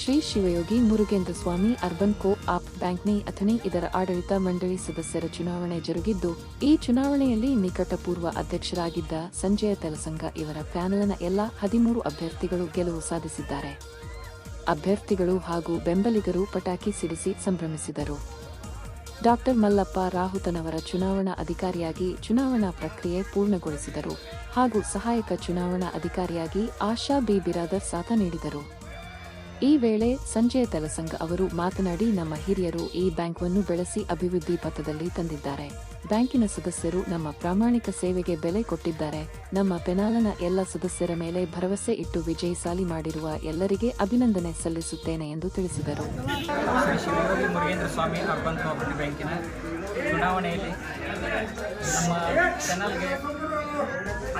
Shri Shivayogi Murugendra Swami urban co op ಬ್ಯಾಂಕ್ನಿ Athani ಇದರ ಆಡಳಿತ ಮಂಡಳಿ ಸದಸ್ಯರ ಚುನಾವಣೆ ಜರುಗಿದ್ದು, ಈ ಚುನಾವಣೆಯಲ್ಲಿ ನಿಕಟಪೂರ್ವ ಅಧ್ಯಕ್ಷರಾಗಿದ್ದ ಸಂಜಯ ತೆಲಸಂಗ ಇವರ ಪ್ಯಾನಲ್ನ ಎಲ್ಲ ಹದಿಮೂರು ಅಭ್ಯರ್ಥಿಗಳು ಗೆಲುವು ಸಾಧಿಸಿದ್ದಾರೆ. ಅಭ್ಯರ್ಥಿಗಳು ಹಾಗೂ ಬೆಂಬಲಿಗರು ಪಟಾಕಿ ಸಿಡಿಸಿ ಸಂಭ್ರಮಿಸಿದರು. ಡಾಕ್ಟರ್ ಮಲ್ಲಪ್ಪ ರಾಹುತನವರ ಚುನಾವಣಾ ಅಧಿಕಾರಿಯಾಗಿ ಚುನಾವಣಾ ಪ್ರಕ್ರಿಯೆ ಪೂರ್ಣಗೊಳಿಸಿದರು ಹಾಗೂ ಸಹಾಯಕ ಚುನಾವಣಾ ಅಧಿಕಾರಿಯಾಗಿ ಆಶಾ ಬಿ. ಬಿರಾದರ್ ಸಾಥ ನೀಡಿದರು. ಈ ವೇಳೆ ಸಂಜಯ ತಲಸಂಗ್ ಅವರು ಮಾತನಾಡಿ ನಮ್ಮ ಹಿರಿಯರು ಈ ಬ್ಯಾಂಕನ್ನು ಬೆಳೆಸಿ ಅಭಿವೃದ್ಧಿ ಪಥದಲ್ಲಿ ತಂದಿದ್ದಾರೆ. ಬ್ಯಾಂಕಿನ ಸದಸ್ಯರು ನಮ್ಮ ಪ್ರಾಮಾಣಿಕ ಸೇವೆಗೆ ಬೆಲೆ ಕೊಟ್ಟಿದ್ದಾರೆ. ನಮ್ಮ ಪೆನಾಲನ ಎಲ್ಲ ಸದಸ್ಯರ ಮೇಲೆ ಭರವಸೆ ಇಟ್ಟು ವಿಜಯಿಸಾಲಿ ಮಾಡಿರುವ ಎಲ್ಲರಿಗೆ ಅಭಿನಂದನೆ ಸಲ್ಲಿಸುತ್ತೇನೆ ಎಂದು ತಿಳಿಸಿದರು. ಚುನಾವಣೆಯಲ್ಲಿ ನಮ್ಮ ಚಾನಲ್ಗೆ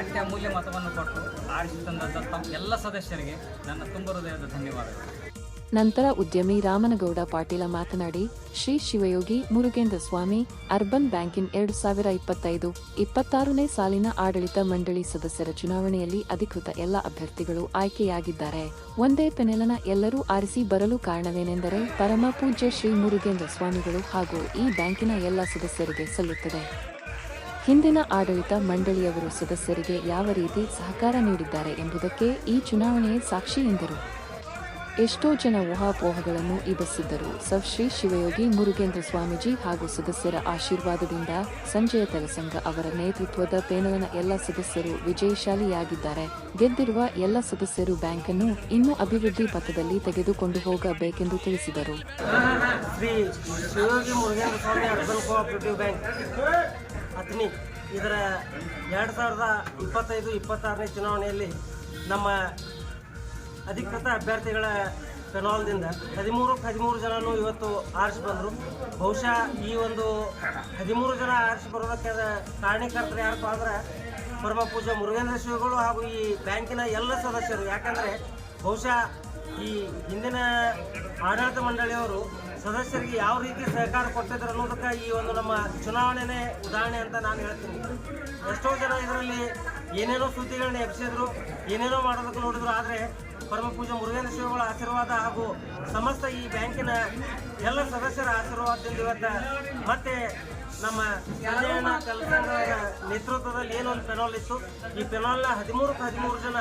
ಅತ್ಯಮೂಲ್ಯ ಮತವನ್ನು ಕೊಟ್ಟು ಆರಿಸಿ ತಂದಂಥ ತಮ್ಮ ಎಲ್ಲ ಸದಸ್ಯರಿಗೆ ನನ್ನ ತುಂಬ ಹೃದಯದ ಧನ್ಯವಾದಗಳು. ನಂತರ ಉದ್ಯಮಿ ರಾಮನಗೌಡ ಪಾಟೀಲ ಮಾತನಾಡಿ, ಶ್ರೀ ಶಿವಯೋಗಿ ಮುರುಗೇಂದ್ರ ಸ್ವಾಮಿ, ಅರ್ಬನ್ ಬ್ಯಾಂಕಿನ ಎರಡು ಸಾವಿರ ಇಪ್ಪತ್ತೈದು, ಇಪ್ಪತ್ತಾರನೇ ಸಾಲಿನ ಆಡಳಿತ ಮಂಡಳಿ ಸದಸ್ಯರ ಚುನಾವಣೆಯಲ್ಲಿ ಅಧಿಕೃತ ಎಲ್ಲ ಅಭ್ಯರ್ಥಿಗಳು ಆಯ್ಕೆಯಾಗಿದ್ದಾರೆ. ಒಂದೇ ಪೆನೆಲನ ಎಲ್ಲರೂ ಆರಿಸಿ ಬರಲು ಕಾರಣವೇನೆಂದರೆ, ಪರಮ ಪೂಜ್ಯ ಶ್ರೀ ಮುರುಗೇಂದ್ರ ಸ್ವಾಮಿಗಳು ಹಾಗೂ ಈ ಬ್ಯಾಂಕಿನ ಎಲ್ಲ ಸದಸ್ಯರಿಗೆ ಸಲ್ಲುತ್ತದೆ. ಹಿಂದಿನ ಆಡಳಿತ ಮಂಡಳಿಯವರು ಸದಸ್ಯರಿಗೆ ಯಾವ ರೀತಿ ಸಹಕಾರ ನೀಡಿದ್ದಾರೆ ಎಂಬುದಕ್ಕೆ ಈ ಚುನಾವಣೆಯೇ ಸಾಕ್ಷಿ ಎಂದರು. ಎಷ್ಟೋ ಜನ ಊಹಾಪೋಹಗಳನ್ನು ಇಬಸಿದ್ದರು ಸರ್ ಶ್ರೀ ಶಿವಯೋಗಿ ಮುರುಗೇಂದ್ರ ಸ್ವಾಮೀಜಿ ಹಾಗೂ ಸದಸ್ಯರ ಆಶೀರ್ವಾದದಿಂದ ಸಂಜಯ ತಲಸಂಗ ಅವರ ನೇತೃತ್ವದ ಪೇನಲನ ಎಲ್ಲ ಸದಸ್ಯರು ವಿಜಯಶಾಲಿಯಾಗಿದ್ದಾರೆ. ಗೆದ್ದಿರುವ ಎಲ್ಲ ಸದಸ್ಯರು ಬ್ಯಾಂಕನ್ನು ಇನ್ನೂ ಅಭಿವೃದ್ಧಿ ಪಥದಲ್ಲಿ ತೆಗೆದುಕೊಂಡು ಹೋಗಬೇಕೆಂದು ತಿಳಿಸಿದರು. ಬ್ಯಾಂಕ್. ಇದರ ಎರಡು ಸಾವಿರದ ಇಪ್ಪತ್ತೈದು, ಇಪ್ಪತ್ತಾರನೇ ಚುನಾವಣೆಯಲ್ಲಿ ನಮ್ಮ ಅಧಿಕೃತ ಅಭ್ಯರ್ಥಿಗಳ ಪೆನಾಲ್ದಿಂದ ಹದಿಮೂರಕ್ಕೆ ಹದಿಮೂರು ಜನನು ಇವತ್ತು ಆರಿಸಿ ಬಂದರು. ಬಹುಶಃ ಈ ಒಂದು ಹದಿಮೂರು ಜನ ಆರಿಸಿ ಬರೋದಕ್ಕೆ ಕಾರಣೀಕರ್ತರು ಯಾರಪ್ಪ ಅಂದ್ರೆ ಪರಮ ಪೂಜಾ ಮುರುಗೇಂದ್ರ ಶಿವಗಳು ಹಾಗೂ ಈ ಬ್ಯಾಂಕಿನ ಎಲ್ಲ ಸದಸ್ಯರು. ಯಾಕಂದರೆ ಬಹುಶಃ ಈ ಹಿಂದಿನ ಆಡಳಿತ ಮಂಡಳಿಯವರು ಸದಸ್ಯರಿಗೆ ಯಾವ ರೀತಿ ಸಹಕಾರ ಕೊಟ್ಟಿದ್ರು ಅನ್ನೋದಕ್ಕೆ ಈ ಒಂದು ನಮ್ಮ ಚುನಾವಣೆನೇ ಉದಾಹರಣೆ ಅಂತ ನಾನು ಹೇಳ್ತೀನಿ. ಎಷ್ಟೋ ಜನ ಇದರಲ್ಲಿ ಏನೇನೋ ಸುದ್ದಿಗಳನ್ನ ಎಬ್ಸಿದ್ರು, ಏನೇನೋ ಮಾಡೋದಕ್ಕೆ ನೋಡಿದ್ರು. ಆದರೆ ಪರಮ ಪೂಜೆ ಮುರುಗೇಂದ್ರ ಶ್ರೀಗಳ ಆಶೀರ್ವಾದ ಹಾಗೂ ಸಮಸ್ತ ಈ ಬ್ಯಾಂಕಿನ ಎಲ್ಲ ಸದಸ್ಯರ ಆಶೀರ್ವಾದದಿಂದ ಇವತ್ತ ಮತ್ತೆ ನಮ್ಮ ಸಂಜಯನ ನೇತೃತ್ವದಲ್ಲಿ ಏನೊಂದು ಪೆನಾಲ್ ಇತ್ತು. ಈ ಪೆನಾಲ್ನ ಹದಿಮೂರಕ್ಕೆ ಹದಿಮೂರು ಜನ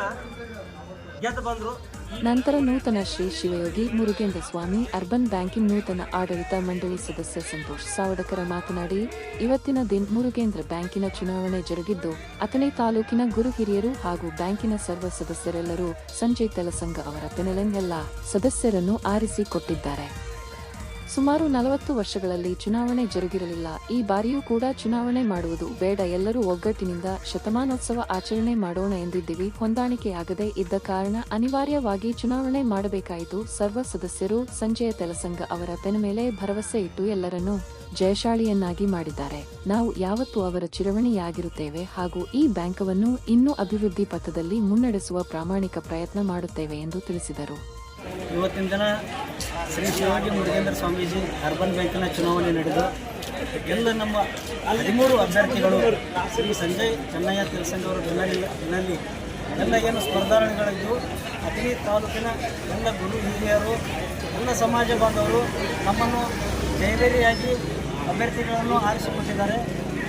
ಗೆದ್ದು ಬಂದರು. ನಂತರ ನೂತನ ಶ್ರೀ ಶಿವಯೋಗಿ ಮುರುಗೇಂದ್ರ ಸ್ವಾಮಿ, ಅರ್ಬನ್ ಬ್ಯಾಂಕಿನ ನೂತನ ಆಡಳಿತ ಮಂಡಳಿ ಸದಸ್ಯ ಸಂತೋಷ್. ಸಾವಡಕರ ಮಾತನಾಡಿ, ಇವತ್ತಿನ ದಿನ ಮುರುಗೇಂದ್ರ ಬ್ಯಾಂಕಿನ ಚುನಾವಣೆ ಜರುಗಿದ್ದು, ಅಥಣಿ ತಾಲೂಕಿನ ಗುರು ಹಿರಿಯರು ಹಾಗೂ ಬ್ಯಾಂಕಿನ ಸರ್ವ ಸದಸ್ಯರೆಲ್ಲರೂ ಸಂಜಯ್ ತಲಸಂಗ ಅವರ ಪೆನಲೆಂಗೆಲ್ಲ ಸದಸ್ಯರನ್ನು ಆರಿಸಿ ಕೊಟ್ಟಿದ್ದಾರೆ. ಸುಮಾರು ನಲವತ್ತು ವರ್ಷಗಳಲ್ಲಿ ಚುನಾವಣೆ ಜರುಗಿರಲಿಲ್ಲ. ಈ ಬಾರಿಯೂ ಕೂಡ ಚುನಾವಣೆ ಮಾಡುವುದು ಬೇಡ. ಎಲ್ಲರೂ ಒಗ್ಗಟ್ಟಿನಿಂದ ಶತಮಾನೋತ್ಸವ ಆಚರಣೆ ಮಾಡೋಣ ಎಂದಿದ್ದೀವಿ. ಹೊಂದಾಣಿಕೆಯಾಗದೆ ಇದ್ದ ಕಾರಣ ಅನಿವಾರ್ಯವಾಗಿ ಚುನಾವಣೆ ಮಾಡಬೇಕಾಯಿತು. ಸರ್ವ ಸದಸ್ಯರು ಸಂಜಯ ತೆಲಸಂಗ ಅವರ ಪೆನ ಮೇಲೆ ಭರವಸೆ ಇಟ್ಟು ಎಲ್ಲರನ್ನೂ ಜಯಶಾಳಿಯನ್ನಾಗಿ ಮಾಡಿದ್ದಾರೆ. ನಾವು ಯಾವತ್ತೂ ಅವರ ಚಿರವಣಿಯಾಗಿರುತ್ತೇವೆ ಹಾಗೂ ಈ ಬ್ಯಾಂಕವನ್ನು ಇನ್ನೂ ಅಭಿವೃದ್ಧಿ ಪಥದಲ್ಲಿ ಮುನ್ನಡೆಸುವ ಪ್ರಾಮಾಣಿಕ ಪ್ರಯತ್ನ ಮಾಡುತ್ತೇವೆ ಎಂದು ತಿಳಿಸಿದರು. ಇವತ್ತಿನ ದಿನ ಶ್ರೀ ಶಿವಾಜಿ ಮುರುಗೇಂದ್ರ ಸ್ವಾಮೀಜಿ ಅರ್ಬನ್ ಬ್ಯಾಂಕಿನ ಚುನಾವಣೆ ನಡೆದು ಎಲ್ಲ ನಮ್ಮ ಹದಿಮೂರು ಅಭ್ಯರ್ಥಿಗಳು ಶ್ರೀ ಸಂಜಯ್ ಚೆನ್ನಯ್ಯ ತಿಳಸಂಗ ಅವರ ಬೆನ್ನಲ್ಲಿ ಎಲ್ಲ ಏನು ಸ್ಪರ್ಧಾರಣೆಗಳಿದ್ದು ಅತಿ ತಾಲೂಕಿನ ಎಲ್ಲ ಗುರು ಹಿರಿಯರು, ಎಲ್ಲ ಸಮಾಜ ಬಾಂಧವರು ನಮ್ಮನ್ನು ಜಯಬೇರಿಯಾಗಿ ಅಭ್ಯರ್ಥಿಗಳನ್ನು ಆರಿಸಿಕೊಟ್ಟಿದ್ದಾರೆ.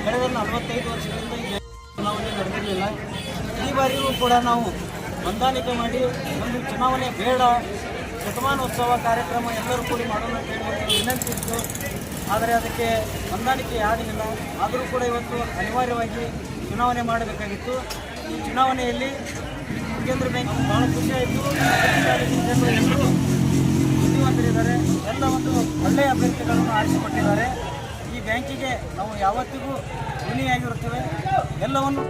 ಕಳೆದ ನಲವತ್ತೈದು ವರ್ಷಗಳಿಂದ ಚುನಾವಣೆ ನಡೆದಿರಲಿಲ್ಲ. ಈ ಬಾರಿಯೂ ಕೂಡ ನಾವು ಹೊಂದಾಣಿಕೆ ಮಾಡಿ ಒಂದು ಚುನಾವಣೆ ಬೇಡ, ಶತಮಾನೋತ್ಸವ ಕಾರ್ಯಕ್ರಮ ಎಲ್ಲರೂ ಕೂಡಿ ಮಾಡೋಣ ಅಂತ ಹೇಳಿ ಒಂದು ವಿನಂತಿ ಇತ್ತು ಆದರೆ ಅದಕ್ಕೆ ಹೊಂದಾಣಿಕೆ ಆಗಲಿಲ್ಲ ಆದರೂ ಕೂಡ ಇವತ್ತು ಅನಿವಾರ್ಯವಾಗಿ ಚುನಾವಣೆ ಮಾಡಬೇಕಾಗಿತ್ತು. ಈ ಚುನಾವಣೆಯಲ್ಲಿ ಕೇಂದ್ರ ಬ್ಯಾಂಕ್ ಭಾಳ ಖುಷಿಯಾಯಿತು. ಎಲ್ಲರೂ ಬುದ್ಧಿವಂತರಿದ್ದಾರೆ. ಎಲ್ಲ ಒಂದು ಒಳ್ಳೆಯ ಅಭ್ಯರ್ಥಿಗಳನ್ನು ಆರಿಸಿಕೊಟ್ಟಿದ್ದಾರೆ. ಈ ಬ್ಯಾಂಕಿಗೆ ನಾವು ಯಾವತ್ತಿಗೂ ಋಣಿಯಾಗಿರುತ್ತೇವೆ. ಎಲ್ಲವನ್ನು